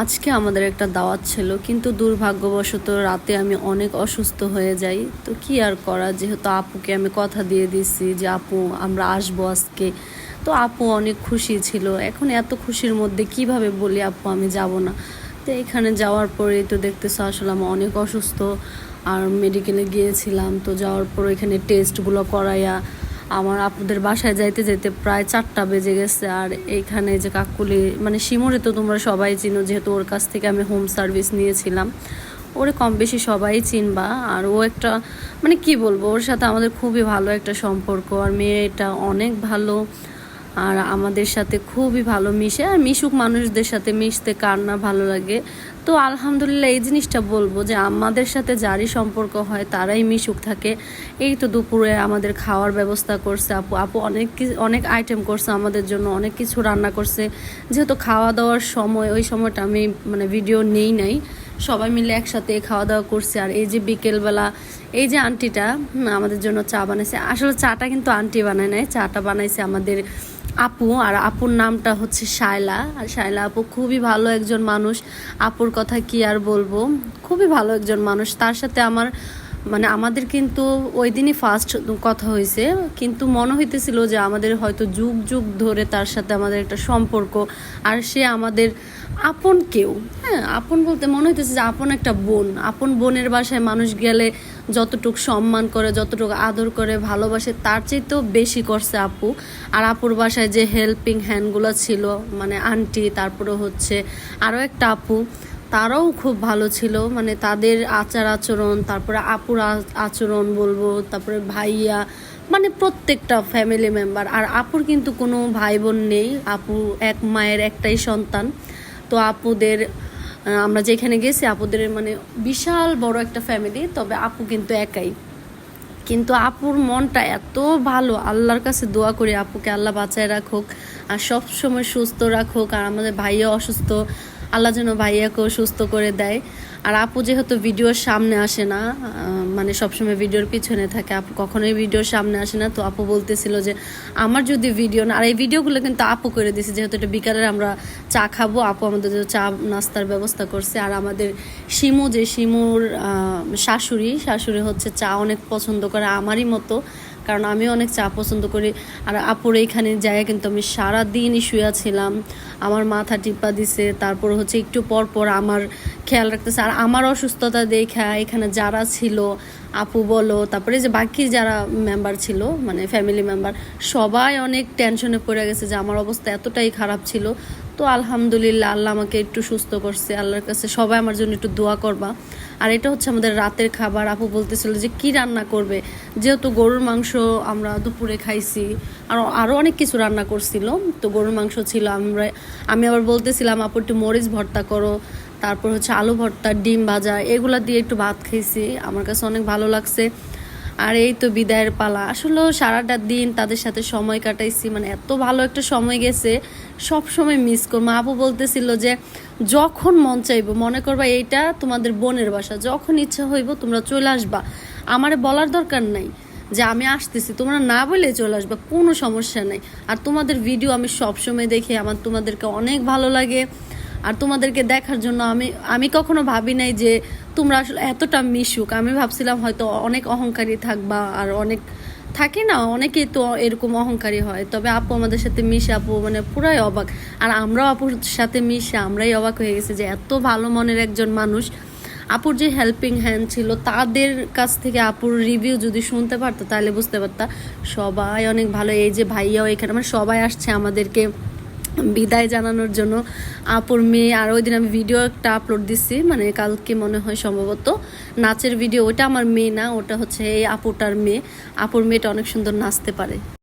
আজকে আমাদের একটা দাওয়াত ছিল, কিন্তু দুর্ভাগ্যবশত রাতে আমি অনেক অসুস্থ হয়ে যাই। তো কি আর করা, যেহেতু আপুকে আমি কথা দিয়ে দিছি যে, আপু, আমরা আসব আজকে। তো আপু অনেক খুশি ছিল। এখন এত খুশির মধ্যে কীভাবে বলি, আপু, আমি যাব না? তো এখানে যাওয়ার পরেই তো দেখতেছো আসলে আমি অনেক অসুস্থ। আর মেডিকেলে গিয়েছিলাম, তো যাওয়ার পর এখানে টেস্টগুলো করাইয়া আমার আপুদের বাসায় যাইতে যেতে প্রায় চারটা বেজে গেছে, আর এইখানে যে কাকুলি মানে শিমুরে তো তোমরা সবাই চিনো, যেহেতু ওর কাছ থেকে আমি হোম সার্ভিস নিয়েছিলাম। ওরে কম বেশি সবাই চিনবা, আর ও একটা মানে কি বলব, ওর সাথে আমাদের খুবই ভালো একটা সম্পর্ক, আর মেয়েটা অনেক ভালো। আর আমাদের সাথে খুবই ভালো মিশে, আর মিশুক মানুষদের সাথে মিশতে কার না ভালো লাগে। তো আলহামদুলিল্লাহ এই জিনিসটা বলব যে আমাদের সাথে যারই সম্পর্ক হয় তারাই মিশুক থাকে। এই তো দুপুরে আমাদের খাওয়ার ব্যবস্থা করছে আপু। আপু অনেক অনেক আইটেম করছে আমাদের জন্য, অনেক কিছু রান্না করছে। যেহেতু খাওয়া দাওয়ার সময়, ওই সময়টা আমি মানে ভিডিও নেই নাই। সবাই মিলে একসাথে খাওয়া দাওয়া করছে। আর এই যে বিকেলবেলা, এই যে আন্টিটা আমাদের জন্য চা বানাইছে। আসলে চাটা কিন্তু আন্টি বানায় নাই, চাটা বানাইছে আমাদের আপু, আর আপুর নামটা হচ্ছে শায়লা। আর শায়লা আপু খুবই ভালো একজন মানুষ। আপুর কথা কি আর বলব? খুবই ভালো একজন মানুষ। তার সাথে আমার মানে আমাদের কিন্তু ওই দিনই ফার্স্ট কথা হয়েছে। কিন্তু মনে হইতেছিল যে আমাদের হয়তো যুগ যুগ ধরে তার সাথে আমাদের একটা সম্পর্ক। আর সে আমাদের আপন কেউ হ্যাঁ আপন বলতে মনে হইতেছে যে আপন একটা বোন। আপন বোনের বাসায় মানুষ গেলে যতটুক সম্মান করে, যতটুকু আদর করে, ভালোবাসে, তার চেয়েতেও বেশি করছে আপু। আর আপুর বাসায় যে হেল্পিং হ্যান্ডগুলো ছিল মানে আন্টি তারপরে হচ্ছে আরও একটা আপু, তারাও খুব ভালো ছিল। মানে তাদের আচার আচরণ, তারপরে আপুর আচরণ বলব, তারপরে ভাইয়া মানে প্রত্যেকটা ফ্যামিলি মেম্বার আর আপুর কিন্তু কোনো ভাই বোন নেই, আপু এক মায়ের একটাই সন্তান। তো আপুদের আমরা যেখানে গেছি, আপুদের মানে বিশাল বড় একটা ফ্যামিলি তবে আপু কিন্তু একাই। কিন্তু আপুর মনটা এত ভালো, আল্লাহর কাছে দোয়া করি আপুকে, আল্লাহ বাঁচায় রাখুক আর সব সময় সুস্থ রাখুক। আর আমাদের ভাইও অসুস্থ আল্লাহ যেন ভাইয়াকেও সুস্থ করে দেয়। আর আপু যেহেতু ভিডিওর সামনে আসে না মানে সবসময় ভিডিওর পিছনে থাকে, আপু কখনোই ভিডিওর সামনে আসে না। তো আপু বলতেছিল যে, আমার যদি ভিডিও না আর এই ভিডিওগুলো কিন্তু আপু করে দিয়েছে যেহেতু এটা বিকালে আমরা চা খাব, আপু আমাদের চা নাস্তার ব্যবস্থা করছে। আর আমাদের শিমু, যে শিমুর শাশুড়ি শাশুড়ি হচ্ছে চা অনেক পছন্দ করে আমারই মতো। কারণ আমি অনেক চা পছন্দ করি। আর আপুর এইখানে জায়গা কিন্তু আমি সারা দিনই শুয়ে ছিলাম আমার মাথা টিপা দিছে, তারপর হচ্ছে একটু পর পর আমার খেয়াল রাখতেছে। আর আমার অসুস্থতা দেখা, এখানে যারা ছিল, আপু বলো, তারপরে যে বাকি যারা মেম্বার ছিল মানে ফ্যামিলি মেম্বার সবাই অনেক টেনশনে পড়ে গেছে যে আমার অবস্থা এতটাই খারাপ ছিল তো আলহামদুলিল্লাহ, আল্লাহ আমাকে একটু সুস্থ করছে, আল্লাহর কাছে সবাই আমার জন্য একটু দোয়া করবা। আর এটা হচ্ছে আমাদের রাতের খাবার, আপু বলতেছিল যে কি রান্না করবে? যেহেতু গরুর মাংস আমরা দুপুরে খাইছি, আর আরও অনেক কিছু রান্না করছিল, তো গরুর মাংস ছিল, আমরা, আমি আবার বলতেছিলাম, আপু, একটু মরিচ ভর্তা করো, তারপর হচ্ছে আলু ভর্তা, ডিম ভাজা, এগুলা দিয়ে একটু ভাত খেয়েছি আমার কাছে অনেক ভালো লাগছে। আর এই তো বিদায়ের পালা। আসলে সারাটা দিন তাদের সাথে সময় কাটাইছি মানে এত ভালো একটা সময় গেছে সব সময় মিস করব আপু বলতেছিল যে, যখন মন চাইব, মনে করবা এইটা তোমাদের বোনের বাসা, যখন ইচ্ছা হইব তোমরা চলে আসবা। আমারে বলার দরকার নাই যে, আমি আসতেছি, তোমরা না বলে চলে আসবা, কোনো সমস্যা নেই। আর তোমাদের ভিডিও আমি সবসময় দেখি, আমার তোমাদেরকে অনেক ভালো লাগে। আর তোমাদেরকে দেখার জন্য আমি আমি কখনো ভাবি নাই যে তোমরা আসলে এতটা মিশুক। আমি ভাবছিলাম হয়তো অনেক অহংকারী থাকবা আর অনেক, থাকে না, অনেকেই তো এরকম অহংকারী হয়। তবে আপু আমাদের সাথে মিশে, আপু মানে পুরাই অবাক। আর আমরাও আপুর সাথে মিশে, আমরাই অবাক হয়ে গেছি যে এত ভালো মনের একজন মানুষ। আপুর যে হেল্পিং হ্যান্ড ছিল, তাদের কাছ থেকে আপুর রিভিউ যদি শুনতে পারতো, তাহলে বুঝতে পারতা। সবাই অনেক ভালো। এই যে ভাইয়াও এখানে মানে সবাই আসছে আমাদেরকে বিদায় জানানোর জন্য। আপুর মেয়ে, আর ওই দিন আমি ভিডিও একটা আপলোড দিচ্ছি মানে কালকে মনে হয় সম্ভবত। নাচের ভিডিও ওটা আমার মেয়ে না, ওটা হচ্ছে এই আপুটার মেয়ে। আপুর মেয়েটা অনেক সুন্দর নাচতে পারে।